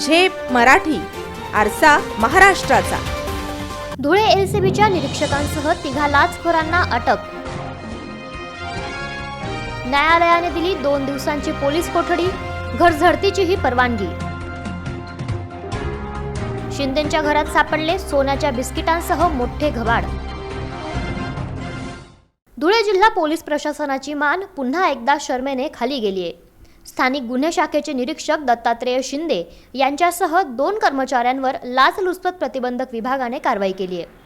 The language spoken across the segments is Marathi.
झेप मराठी आरसा महाराष्ट्राचा. धुळे एलसीबीच्या निरीक्षकांसह तिघा लाचखोरांना अटक. न्यायालयाने दिली दोन दिवसांची पोलीस कोठडी घर झडतीचीही परवानगी. शिंदेच्या घरात सापडले सोन्याच्या बिस्किटांसह मोठे घबाड. धुळे जिल्हा पोलीस प्रशासनाची मान पुन्हा एकदा शर्मेने खाली गेली आहे स्थानिक गुन्हे शाखेचे निरीक्षक दत्तात्रेय शिंदे यांच्यासह दोन कर्मचाऱ्यांवर लाचलुचपत प्रतिबंधक विभागाने कारवाई केली आहे.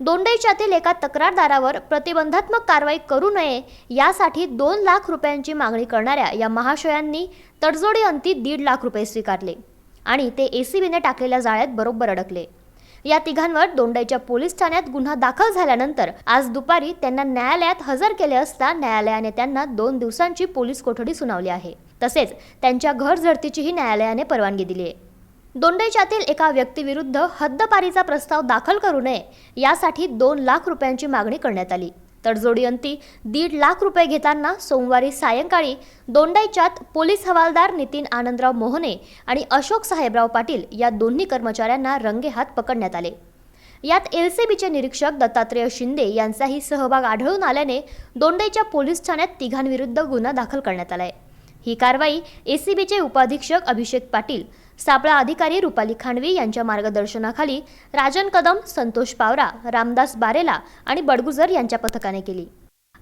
दोंडाईच्यातील एका तक्रारदारावर प्रतिबंधात्मक कारवाई करू नये यासाठी दोन लाख रुपयांची मागणी करणाऱ्या या महाशयांनी तडजोडी अंती दीड लाख रुपये स्वीकारले आणि ते एसीबीने टाकलेल्या जाळ्यात बरोबर अडकले. या तिघांवर दोंडाईच्या पोलीस ठाण्यात गुन्हा दाखल झाल्यानंतर आज दुपारी त्यांना न्यायालयात हजर केले असता न्यायालयाने त्यांना दोन दिवसांची पोलीस कोठडी सुनावली आहे. तसेच त्यांच्या घर झडतीचीही न्यायालयाने परवानगी दिली आहे. दोंडेच्यातील एका व्यक्तीविरुद्ध हद्दपारीचा प्रस्ताव दाखल करू नये यासाठी दोन लाख रुपयांची मागणी करण्यात आली. तडजोडी अंती दीड लाख रुपये घेताना सोमवारी सायंकाळी दोंडाईच्यात पोलीस हवालदार नितीन आनंदराव मोहने आणि अशोक साहेबराव पाटील या दोन्ही कर्मचाऱ्यांना रंगेहात पकडण्यात आले. यात एलसीबीचे निरीक्षक दत्तात्रेय शिंदे यांचाही सहभाग आढळून आल्याने दोंडाईच्या पोलीस ठाण्यात तिघांविरुद्ध गुन्हा दाखल करण्यात आला आहे ही कारवाई एसीबीचे उपाधीक्षक अभिषेक पाटील सापळा अधिकारी रुपाली खांडवी यांच्या मार्गदर्शनाखाली राजन कदम संतोष पावरा रामदास बारेला आणि बडगुजर यांच्या पथकाने केली.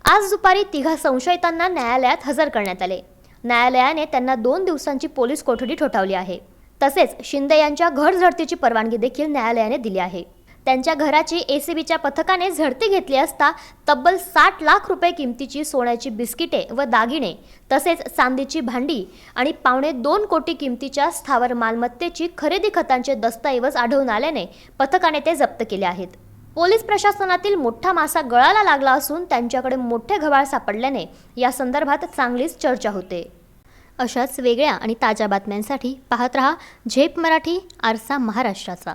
आज दुपारी तिघा संशयितांना न्यायालयात हजर करण्यात आले. न्यायालयाने त्यांना दोन दिवसांची पोलीस कोठडी ठोठावली आहे. तसेच शिंदे यांच्या घर झडतीची परवानगी देखील न्यायालयाने दिली आहे. त्यांच्या घराची एसीबीच्या पथकाने झडती घेतली असता तब्बल साठ लाख रुपये किमतीची सोन्याची बिस्किटे व दागिने तसेच चांदीची भांडी आणि पावणे दोन कोटी किमतीच्या स्थावर मालमत्तेची खरेदी खतांचे दस्तऐवज आढळून आल्याने पथकाने ते जप्त केले आहेत. पोलीस प्रशासनातील मोठा मासा गळाला लागला असून त्यांच्याकडे मोठे घबाळ सापडल्याने या संदर्भात चांगलीच चर्चा होते. अशाच वेगळ्या आणि ताज्या बातम्यांसाठी पाहत रहा झेप मराठी आरसा महाराष्ट्राचा.